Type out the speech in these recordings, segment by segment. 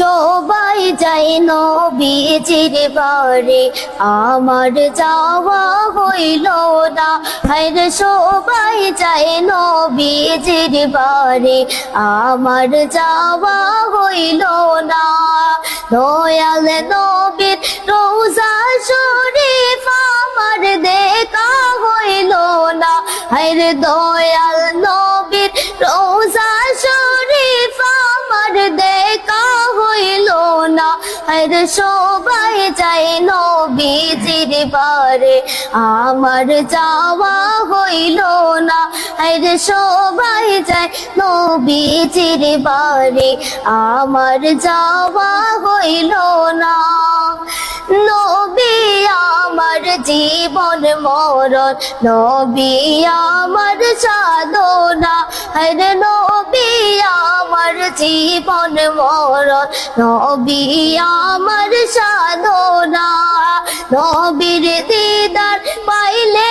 সবাই যাই নবীজির বারে আমার যাওয়া হইল না। হায়রে সবাই যাই নবীজির বারে আমার যাওয়া হইল না। দয়াল নবীর রোজা শরীফ আমার দেখা হইল না। হায়রে দয়াল নবীর আর সবাই যাই নবীজির বারে। আমার যাওয়া হইল না আর সবাই যাই নবীজির বারে। আমার যাওয়া হইল না, নবী আমার জীবন মরণ, নবী আমার সাধনা। হরে আমার জীবন মরণ নবী আমার সাধনা, নবীর দিদার পাইলে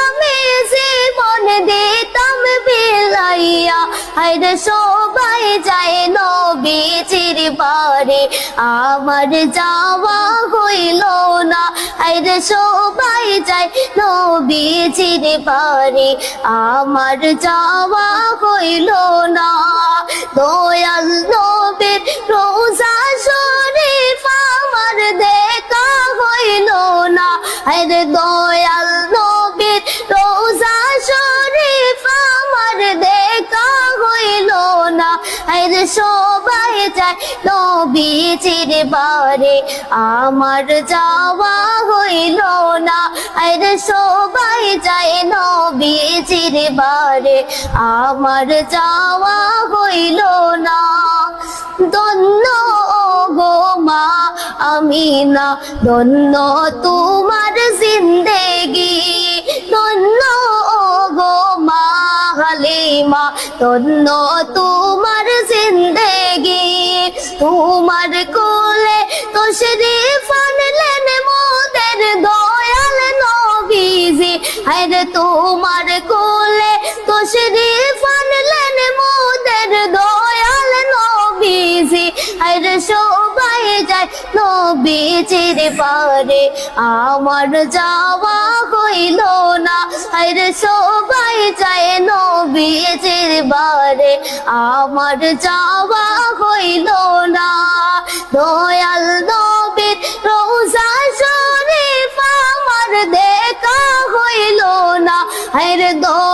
আমি জীবন দিতাম বিলাইয়া হরে সবাই যায় নবীজির বারে আমার যাওয়া হইল না। আরে সবাই যায় নবীজির বারে আমার যাওয়া হইল নবীজির বারে আমার যাওয়া হইল না। আরে সবাই যায় নবীজির বারে আমার যাওয়া হইল না। ধন্য গো মা আমি না ধন্য তোমার জিন্দেগি। মা হালিমা, তন্ন তোমার জিন্দেগি। তোমার কোলে তো শরীফ আনলেন মোদের দয়াল নবীজি। হায়রে তোমার কোলে তো শরীফ নবীজির পারে আমার যাওয়া হইল না। হায়রে সবাই যায় নবীজির বারে, আমার যাওয়া হইল না। দয়াল নবীর রোজা শরীফ আমার দেখা হইল না। হায়রে দয়াল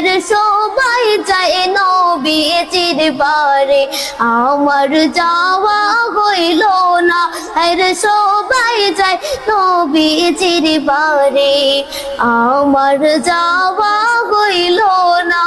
আরে সবাই যায় নবীজির বারে। আমার যাওয়া হইল না আর সবাই যায় নবীজির বারে। আমার যাওয়া হইল না।